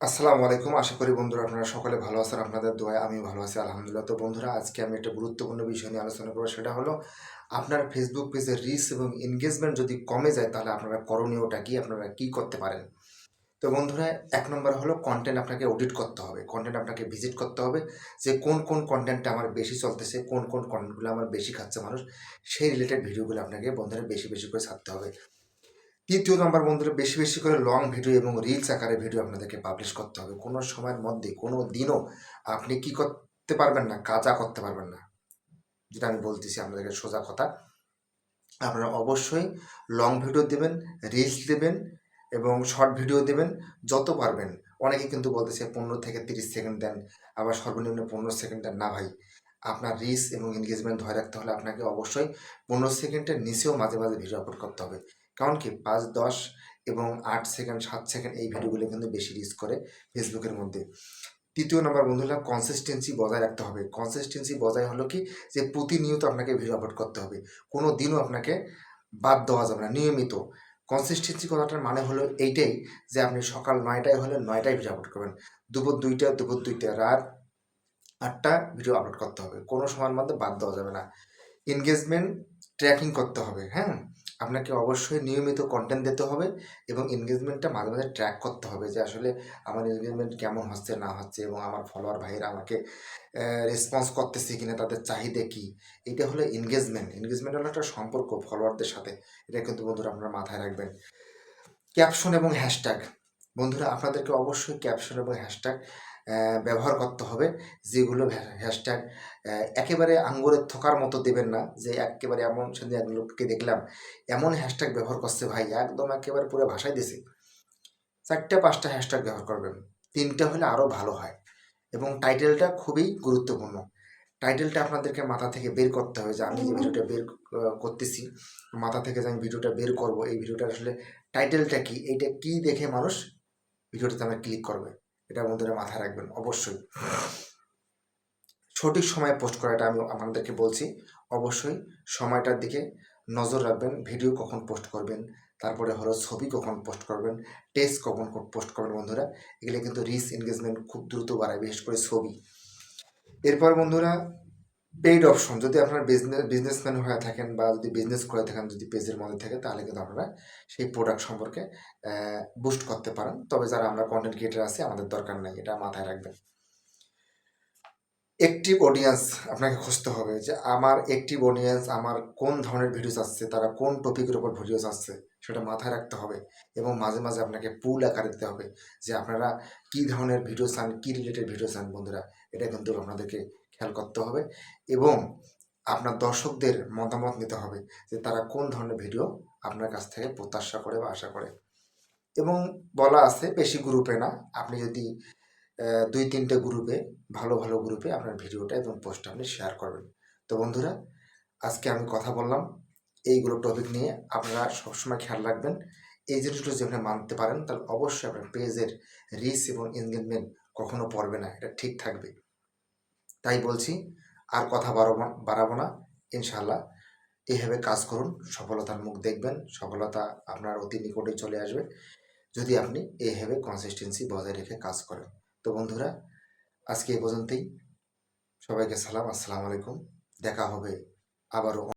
আসসালামু আলাইকুম। আশা করি বন্ধুরা আপনারা সকলে ভালো আছেন, আপনাদের দোয়ায় আমি ভালো আছি, আলহামদুলিল্লাহ। তো বন্ধুরা, আজকে আমি একটা গুরুত্বপূর্ণ বিষয় নিয়ে আলোচনা করব, সেটা হলো আপনার ফেসবুক পেজের রিচ এবং এনগেজমেন্ট যদি কমে যায়, তাহলে আপনারা করণীয়টা কি? আপনারা কি করতে পারেন? তো বন্ধুরা, এক নম্বর হলো কন্টেন্ট আপনাকে অডিট করতে হবে। কন্টেন্ট আপনাকে ভিজিট করতে হবে যে কোন কোন কন্টেন্টটা আমার বেশি চলতেছে, কোন কোন কন্টেন্টগুলো আমার বেশি খাচ্ছে মানুষ, সেই রিলেটেড ভিডিওগুলো আপনাকে বন্ধুরা বেশি বেশি করে ছাড়তে হবে। তৃতীয় নাম্বার বন্ধুরা, বেশি বেশি করে লং ভিডিও এবং রিলস আকারে ভিডিও আপনাদেরকে পাবলিশ করতে হবে। কোনো সময়ের মধ্যে, কোনো দিনও আপনি কি করতে পারবেন না, কাজা করতে পারবেন না। যেটা আমি বলতেছি আপনাদেরকে সোজা কথা। আপনারা অবশ্যই লং ভিডিও দেবেন রিলস দেবেন এবং শর্ট ভিডিও দেবেন, যত পারবেন। অনেকে কিন্তু বলতেছে পনেরো থেকে তিরিশ সেকেন্ড দেন, আবার সর্বনিম্ন পনেরো সেকেন্ড দেন। না ভাই, আপনার রিস এবং এনগেজমেন্ট ধরে রাখতে হলে আপনাকে অবশ্যই পনেরো সেকেন্ডের নিচেও মাঝে মাঝে ভিডিও আপলোড করতে হবে। কারণ কি? পাঁচ, দশ এবং আট সেকেন্ড সাত সেকেন্ড এই ভিডিওগুলো কিন্তু বেশি রিচ করে ফেসবুকের মধ্যে। তৃতীয় নম্বর বন্ধুরা কনসিস্টেন্সি বজায় রাখতে হবে। কনসিস্টেন্সি বজায় হলো কি? যে প্রতিনিয়ত আপনাকে ভিডিও আপলোড করতে হবে। কোনো দিনও আপনাকে বাদ দেওয়া যাবে না, নিয়মিত। কনসিস্টেন্সি কথাটার মানে হলো এইটাই যে আপনি সকাল নয়টায় হলে নয়টায় ভিডিও আপলোড করবেন। দুপুর দুইটা দুপুর দুইটা, রাত আটটা ভিডিও আপলোড করতে হবে। কোনো সময়ের মধ্যে বাদ দেওয়া যাবে না। এনগেজমেন্ট ট্র্যাকিং করতে হবে হ্যাঁ? আপনাকে অবশ্যই নিয়মিত কন্টেন্ট দিতে হবে এবং এনগেজমেন্টটা মাঝে মাঝে ট্র্যাক করতে হবে যে আসলে আমার এনগেজমেন্ট কেমন হচ্ছে, না হচ্ছে এবং আমার ফলোয়ার ভাইয়েরা আমাকে রেসপন্স করতেছে কিনা, তাদের চাহিদা কী? এটা হলো এনগেজমেন্ট এনগেজমেন্ট হলো একটা সম্পর্ক ফলোয়ারদের সাথে। এটা কিন্তু বন্ধুরা আপনারা মাথায় রাখবেন। ক্যাপশন এবং হ্যাশট্যাগ বন্ধুরা, আপনাদেরকে অবশ্যই ক্যাপশন এবং হ্যাশট্যাগ ব্যবহার করতে হবে। যেগুলো হ্যাশট্যাগ একেবারে আঙ্গুরের থকার মতো দেবেন না যে একেবারে এমন সেদিন এক লোককে দেখলাম এমন হ্যাশট্যাগ ব্যবহার করছে ভাই একদম একেবারে পুরো ভাষায় দিছে। চারটে পাঁচটা হ্যাশট্যাগ ব্যবহার করবেন। তিনটা হলে আরও ভালো হয়। এবং টাইটেলটা খুবই গুরুত্বপূর্ণ। টাইটেলটা আপনাদেরকে মাথা থেকে বের করতে হবে যে আমি যে ভিডিওটা বের করতেছি মাথা থেকে যে আমি ভিডিওটা বের করব এই ভিডিওটা আসলে টাইটেলটা কি এইটা কি দেখে মানুষ ভিডিওটাতে আমার ক্লিক করবে। এটা বন্ধুরা মাথায় রাখবেন, অবশ্যই। সঠিক সময়ে পোস্ট করাটা আমি আপনাদেরকে বলছি, অবশ্যই সময়টার দিকে নজর রাখবেন ভিডিও কখন পোস্ট করবেন, তারপরে হলো ছবি কখন পোস্ট করবেন টেক্সট কখন পোস্ট করবেন বন্ধুরা, এগুলো কিন্তু রিস এনগেজমেন্ট খুব দ্রুত বাড়ায়, বিশেষ করে ছবি। এরপর বন্ধুরা পেইড অপশন যদি আপনার বিজনেস বিজনেসম্যান হয়ে থাকেন বা যদি বিজনেস করে থাকেন, যদি পেজের মধ্যে থাকে, তাহলে কিন্তু আপনারা সেই প্রোডাক্ট সম্পর্কে বুস্ট করতে পারেন। তবে যারা আমরা কন্টেন্ট ক্রিয়েটার আছি, আমাদের দরকার নাই, এটা মাথায় রাখবেন। অ্যাক্টিভ অডিয়েন্স আপনাকে খুঁজতে হবে যে আমার অ্যাক্টিভ অডিয়েন্স আমার কোন ধরনের ভিডিওস আসছে, তারা কোন টপিকের উপর ভিডিওস আসছে, সেটা মাথায় রাখতে হবে। এবং মাঝে মাঝে আপনাকে পুল আকারে দিতে হবে যে আপনারা কী ধরনের ভিডিও চান কী রিলেটেড ভিডিও চান বন্ধুরা। এটা কিন্তু আপনাদেরকে খেয়াল করতে হবে এবং আপনার দর্শকদের মতামত নিতে হবে যে তারা কোন ধরনের ভিডিও আপনার কাছ থেকে প্রত্যাশা করে বা আশা করে। এবং বলা আছে বেশি গ্রুপে না, আপনি যদি দুই তিনটে গ্রুপে, ভালো ভালো গ্রুপে আপনার ভিডিওটা এবং পোস্টটা আপনি শেয়ার করবেন। তো বন্ধুরা, আজকে আমি কথা বললাম এইগুলো টপিক নিয়ে। আপনারা সবসময় খেয়াল রাখবেন, এই জিনিসগুলো আপনি মানতে পারেন, তাহলে অবশ্যই আপনার পেজের রিচ এবং এনগেজমেন্ট কখনো পড়বে না, এটা ঠিক থাকবে। তাই বলছি, আর কথা বাড়াবো বাড়াবো না। ইনশাল্লাহ এইভাবে কাজ করুন, সফলতার মুখ দেখবেন, সফলতা আপনার অতি নিকটে চলে আসবে, যদি আপনি এইভাবে কনসিস্টেন্সি বজায় রেখে কাজ করেন। তো বন্ধুরা, আজকে এ পর্যন্তই। সবাইকে সালাম, আসসালামু আলাইকুম। দেখা হবে আবারও।